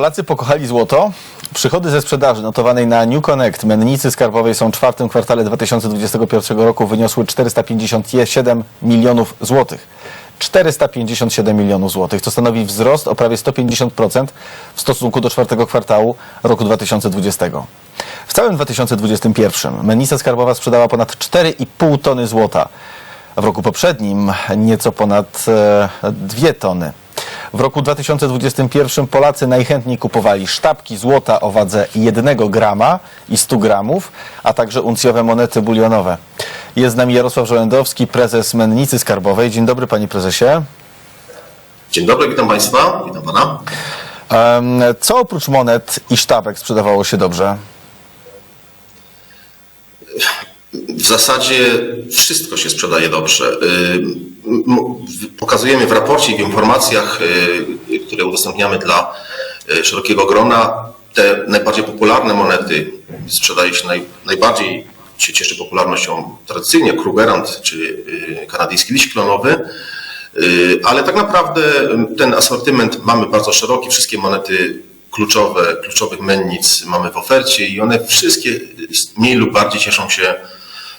Polacy pokochali złoto. Przychody ze sprzedaży notowanej na New Connect mennicy skarbowej są w czwartym kwartale 2021 roku wyniosły 457 milionów złotych. 457 milionów złotych, co stanowi wzrost o prawie 150% w stosunku do czwartego kwartału roku 2020. W całym 2021 mennica skarbowa sprzedała ponad 4,5 tony złota. W roku poprzednim nieco ponad e, 2 tony. W roku 2021 Polacy najchętniej kupowali sztabki złota o wadze 1 grama i 100 gramów, a także uncjowe monety bulionowe. Jest z nami Jarosław Żołędowski, prezes Mennicy Skarbowej. Dzień dobry panie prezesie. Dzień dobry, witam Państwa, witam Pana. Co oprócz monet i sztabek sprzedawało się dobrze? W zasadzie wszystko się sprzedaje dobrze. Y, Pokazujemy w raporcie i w informacjach, y, które udostępniamy dla y, szerokiego grona, te najbardziej popularne monety sprzedaje się naj, najbardziej się cieszy popularnością tradycyjnie Krugerrand czy kanadyjski liść klonowy. Ale tak naprawdę ten asortyment mamy bardzo szeroki. Wszystkie monety kluczowe, kluczowych mennic mamy w ofercie i one wszystkie mniej lub bardziej cieszą się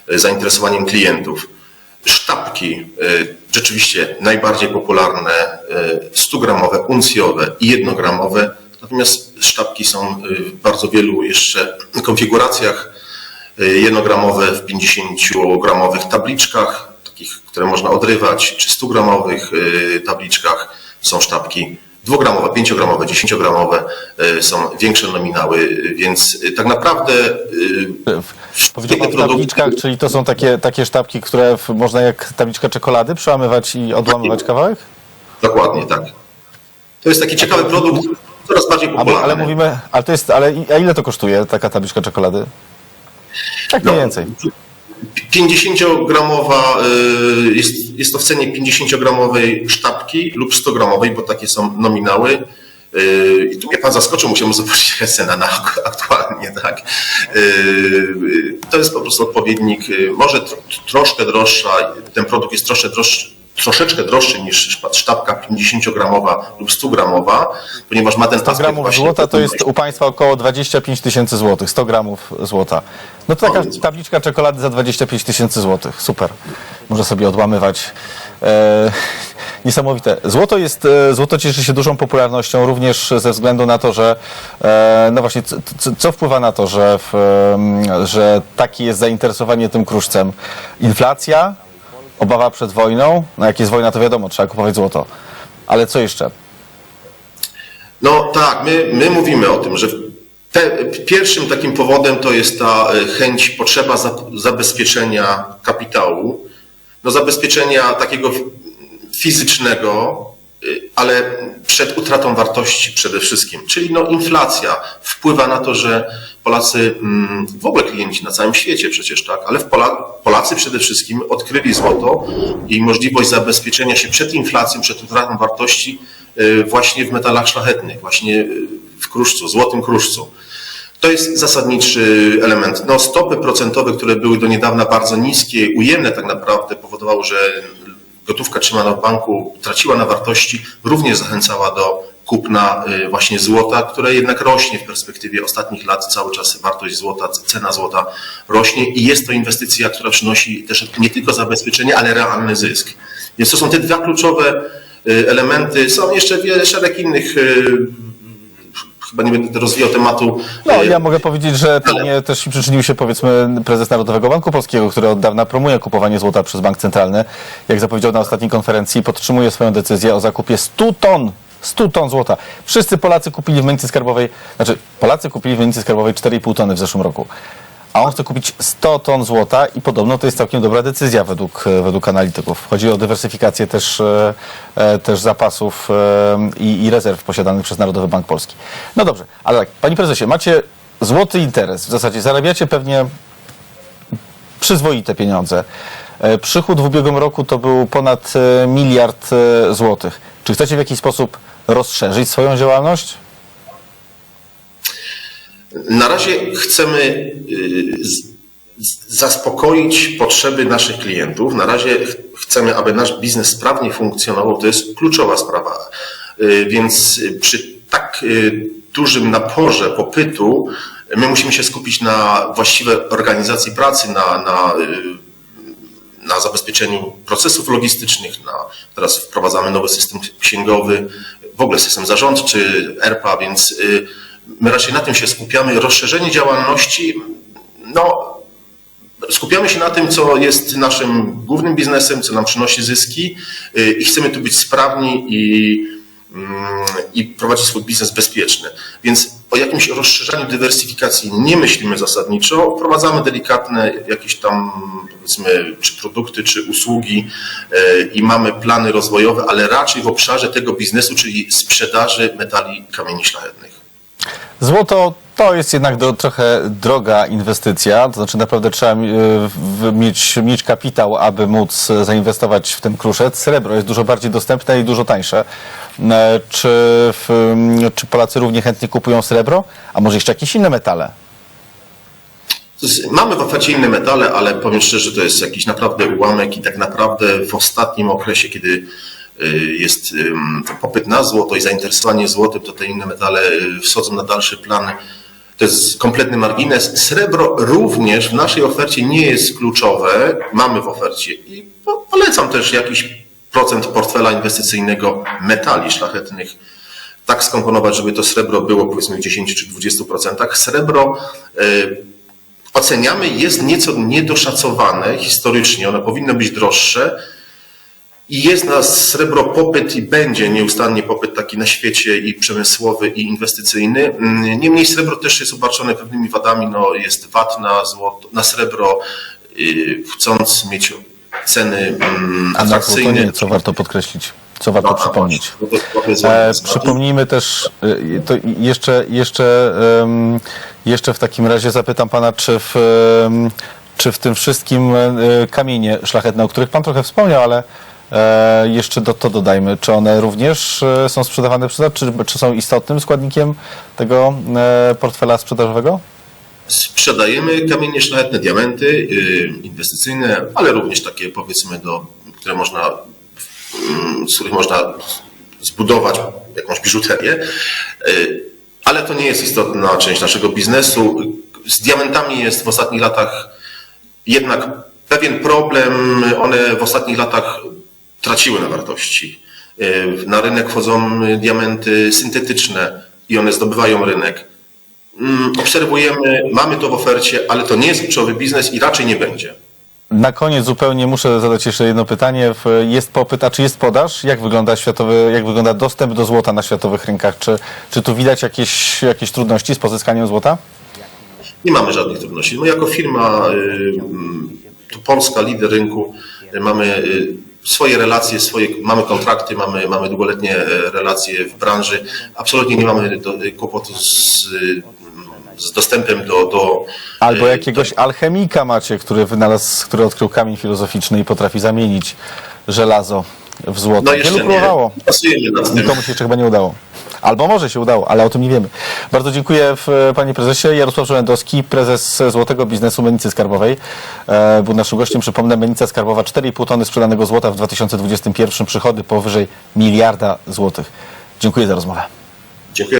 zainteresowaniem klientów. Sztabki, y, rzeczywiście najbardziej popularne, y, 100-gramowe, uncjowe i 1-gramowe, natomiast sztabki są w bardzo wielu jeszcze konfiguracjach jednogramowe w 50-gramowych tabliczkach, takich, które można odrywać, czy 100-gramowych y, tabliczkach są sztabki dwugramowe, pięciogramowe, dziesięciogramowe, y, są większe nominały, y, więc y, tak naprawdę w produkty- tabliczkach, czyli to są takie, takie sztabki, które w, można jak tabliczkę czekolady przełamywać i odłamywać kawałek? dokładnie tak. To jest taki ciekawy produkt, coraz bardziej popularny. bo- ale mówimy, ale to jest, ale a ile to kosztuje taka tabliczka czekolady? Tak mniej No, więcej. 50-gramowa, y, jest, jest to w cenie 50-gramowej sztabki lub 100-gramowej, bo takie są nominały. Y, I tu mnie pan zaskoczył, musiałem zobaczyć jaka cena na aktualnie, tak. Y, To jest po prostu odpowiednik, może tro, troszkę droższa, ten produkt jest troszkę droższy, troszeczkę droższy niż sztabka 50-gramowa lub 100-gramowa, ponieważ ma ten 100 aspekt gramów złota to jest u Państwa około 25 tysięcy złotych. 100 gramów złota. No to taka O, więc- tabliczka czekolady za 25 tysięcy złotych. Super. Może sobie odłamywać. E, niesamowite. Złoto jest, e, złoto cieszy się dużą popularnością również ze względu na to, że e, no właśnie, co, co- wpływa na to, że, w, że takie jest zainteresowanie tym kruszcem? Inflacja, obawa przed wojną. No jak jest wojna, to wiadomo, trzeba kupować złoto. Ale co jeszcze? No tak, my, my mówimy o tym, że te, pierwszym takim powodem to jest ta e, chęć, potrzeba za, zabezpieczenia kapitału, no zabezpieczenia takiego fizycznego, y, ale przed utratą wartości przede wszystkim. Czyli no inflacja wpływa na to, że Polacy, mm, w ogóle klienci na całym świecie przecież tak, ale Polacy przede wszystkim odkryli złoto i możliwość zabezpieczenia się przed inflacją, przed utratą wartości y, właśnie w metalach szlachetnych, właśnie y, w kruszcu, złotym kruszcu. To jest zasadniczy element. No, stopy procentowe, które były do niedawna bardzo niskie, ujemne tak naprawdę, powodowało, że gotówka trzymana w banku traciła na wartości, również zachęcała do kupna y, właśnie złota, które jednak rośnie w perspektywie ostatnich lat. Cały czas wartość złota, cena złota rośnie i jest to inwestycja, która przynosi też nie tylko zabezpieczenie, ale realny zysk. Więc to są te dwa kluczowe y, elementy. Są jeszcze wiele, szereg innych y, chyba nie będę rozwijał tematu. No, E, ja mogę powiedzieć, że pewnie też przyczynił się powiedzmy prezes Narodowego Banku Polskiego, który od dawna promuje kupowanie złota przez Bank Centralny. Jak zapowiedział na ostatniej konferencji, podtrzymuje swoją decyzję o zakupie 100 ton 100 ton złota. Wszyscy Polacy kupili w Mennicy Skarbowej, znaczy Polacy kupili w Mennicy Skarbowej 4,5 tony w zeszłym roku. A on chce kupić 100 ton złota i podobno to jest całkiem dobra decyzja według, według analityków. Chodzi o dywersyfikację też, e, e, też zapasów e, i, i rezerw posiadanych przez Narodowy Bank Polski. No dobrze, ale tak, Panie Prezesie, macie złoty interes. W zasadzie zarabiacie pewnie przyzwoite pieniądze. E, Przychód w ubiegłym roku to był ponad e, miliard e, złotych. Czy chcecie w jakiś sposób rozszerzyć swoją działalność? Na razie chcemy y, zaspokoić potrzeby naszych klientów. Na razie ch- chcemy, aby nasz biznes sprawnie funkcjonował. To jest kluczowa sprawa. Y, Więc y, przy tak dużym naporze popytu my musimy się skupić na właściwej organizacji pracy, na, na, na zabezpieczeniu procesów logistycznych. Na, teraz wprowadzamy nowy system księgowy, w ogóle system zarządczy, ERPA, więc my raczej na tym się skupiamy. Rozszerzenie działalności, no skupiamy się na tym, co jest naszym głównym biznesem, co nam przynosi zyski y, i chcemy tu być sprawni i, mm, i prowadzić swój biznes bezpieczny. Więc o jakimś rozszerzaniu dywersyfikacji nie myślimy zasadniczo. Wprowadzamy delikatne jakieś tam, powiedzmy, czy produkty, czy usługi y, i mamy plany rozwojowe, ale raczej w obszarze tego biznesu, czyli sprzedaży metali kamieni szlachetnych. Złoto to jest jednak do, trochę droga inwestycja, to znaczy naprawdę trzeba y, mieć, mieć kapitał, aby móc zainwestować w ten kruszec. Srebro jest dużo bardziej dostępne i dużo tańsze. E, Czy, w, czy Polacy równie chętnie kupują srebro, a może jeszcze jakieś inne metale? Mamy w ofercie inne metale, ale powiem szczerze, to jest jakiś naprawdę ułamek i tak naprawdę w ostatnim okresie, kiedy jest ym, popyt na złoto i zainteresowanie złotem, to te inne metale y, wchodzą na dalszy plan. To jest kompletny margines. Srebro również w naszej ofercie nie jest kluczowe. Mamy w ofercie i po- polecam też jakiś procent portfela inwestycyjnego metali szlachetnych tak skomponować, żeby to srebro było powiedzmy w 10 czy 20%. Srebro y, oceniamy, jest nieco niedoszacowane historycznie, ono powinno być droższe i jest na srebro popyt i będzie nieustannie popyt taki na świecie i przemysłowy i inwestycyjny. Mm, Niemniej srebro też jest obarczone pewnymi wadami, no jest VAT na złoto, na srebro, yy, chcąc mieć ceny mm, A na złoto atrakcyjne. nie, co warto podkreślić, co warto No, przypomnieć. no E, znak. przypomnijmy też, e, to jeszcze, jeszcze, jeszcze w takim razie zapytam pana, czy w, czy w tym wszystkim e, kamienie szlachetne, o których pan trochę wspomniał, ale e, jeszcze do, to dodajmy, czy one również e, są sprzedawane przez czy, czy są istotnym składnikiem tego e, portfela sprzedażowego? Sprzedajemy kamienie szlachetne, diamenty yy, inwestycyjne, ale również takie powiedzmy, do, które można, mm, z których można zbudować jakąś biżuterię. Yy, Ale to nie jest istotna część naszego biznesu. Z diamentami jest w ostatnich latach jednak pewien problem. One w ostatnich latach traciły na wartości. Yy, Na rynek wchodzą diamenty syntetyczne i one zdobywają rynek. Mm, Obserwujemy, mamy to w ofercie, ale to nie jest kluczowy biznes i raczej nie będzie. Na koniec zupełnie muszę zadać jeszcze jedno pytanie. Jest popyt, a czy jest podaż? Jak wygląda światowy, jak wygląda dostęp do złota na światowych rynkach? Czy, czy tu widać jakieś, jakieś trudności z pozyskaniem złota? Nie mamy żadnych trudności. My jako firma, y, tu Polska, lider rynku, y, mamy y, swoje relacje, swoje, mamy kontrakty, mamy, mamy długoletnie e, relacje w branży. Absolutnie nie mamy do, kłopotu z, z dostępem do... do Albo y, jakiegoś alchemika macie, który wynalazł, który odkrył kamień filozoficzny i potrafi zamienić żelazo w złoto. No Wielu próbowało. Nikomu się jeszcze chyba nie udało. Albo może się udało, ale o tym nie wiemy. Bardzo dziękuję panie prezesie. Jarosław Żołędowski, prezes Złotego Biznesu Menicy Skarbowej. E, był naszym gościem. Przypomnę, Menica Skarbowa 4,5 tony sprzedanego złota w 2021 przychody powyżej miliarda złotych. Dziękuję za rozmowę.